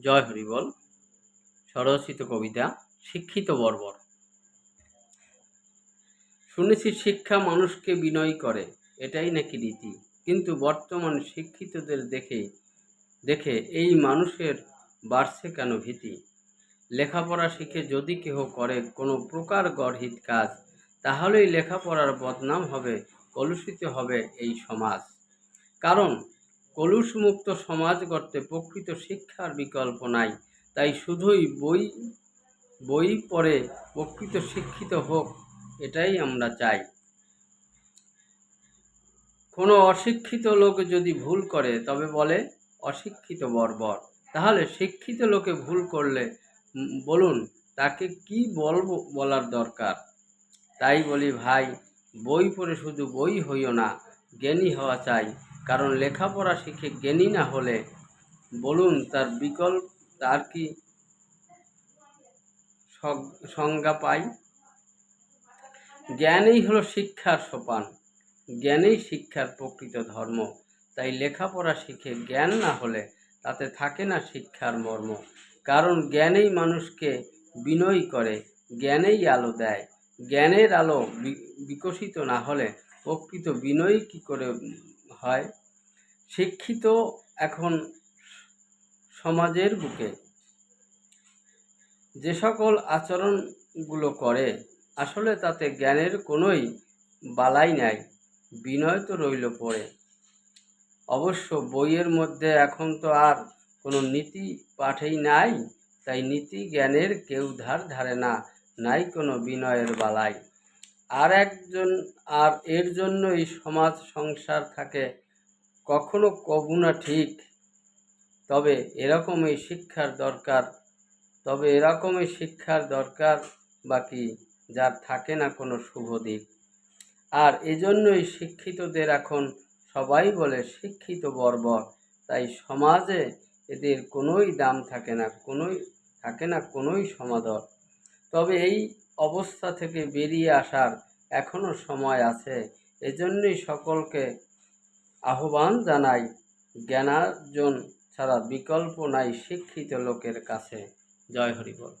জয় হরিবল স্বরচিত কবিতা, শিক্ষিত বর্বর। শুনেছি শিক্ষা মানুষকে বিনয় করে, এটাই নাকি রীতি। কিন্তু বর্তমান শিক্ষিতদের দেখে দেখে এই মানুষের বাড়ছে কেন ভীতি? লেখাপড়া শিখে যদি কেহ করে কোনো প্রকার গর্হিত কাজ, তাহলেই লেখাপড়ার বদনাম হবে, কলুষিত হবে এই সমাজ। কারণ কলুষমুক্ত সমাজ গড়তে প্রকৃত শিক্ষার বিকল্প নাই। তাই শুধুই বই বই পড়ে প্রকৃত শিক্ষিত হোক, এটাই আমরা চাই। কোনো অশিক্ষিত লোক যদি ভুল করে, তবে বলে, অশিক্ষিত বর্বর। তাহলে শিক্ষিত লোকে ভুল করলে বলুন, তাকে কি বলব, বলার দরকার? তাই বলি, ভাই, বই পড়ে শুধু বই হইও না, জ্ঞানী হওয়া চাই। কারণ লেখাপড়া শিখে জ্ঞানী না হলে, বলুন তার বিকল্প, তার কি সংজ্ঞা পাই? জ্ঞানেই হলো শিক্ষার সোপান, জ্ঞানেই শিক্ষার প্রকৃত ধর্ম। তাই লেখাপড়া শিখে জ্ঞান না হলে তাতে থাকে না শিক্ষার মর্ম। কারণ জ্ঞানেই মানুষকে বিনয়ী করে, জ্ঞানেই আলো দেয়। জ্ঞানের আলো বিকশিত না হলে প্রকৃত বিনয়ী কী করে হয়, শিক্ষিত এখন সমাজের বুকে। যে সকল আচরণগুলো করে, আসলে তাতে জ্ঞানের কোনোই বালাই নাই, বিনয় তো রইল পড়ে। অবশ্য বইয়ের মধ্যে এখন তো আর কোনো নীতি পাঠেই নাই, তাই নীতি জ্ঞানের কেউ ধার ধারে না, নাই কোনো বিনয়ের বালাই। আর একজন, আর এর জন্যই সমাজ সংসার থাকে। কখনো কবু না ঠিক। তবে এরকমই শিক্ষার দরকার। তবে এরকমই শিক্ষার দরকার বাকি, যার থাকে না কোনো শুভ দিক। আর এজন্যই শিক্ষিতদের এখন সবাই বলে শিক্ষিত বর্বর। তাই সমাজে এদের কোনোই দাম থাকে না, কোনোই, থাকে না কোনোই সমাদর। তবে এই অবস্থা থেকে বেরিয়ে আসার এখনও সময় আছে। এজন্যই সকলকে আহ্বান জানাই, জ্ঞানার্জন ছাড়া বিকল্প নাই শিক্ষিত লোকের কাছে। জয় হরিবল।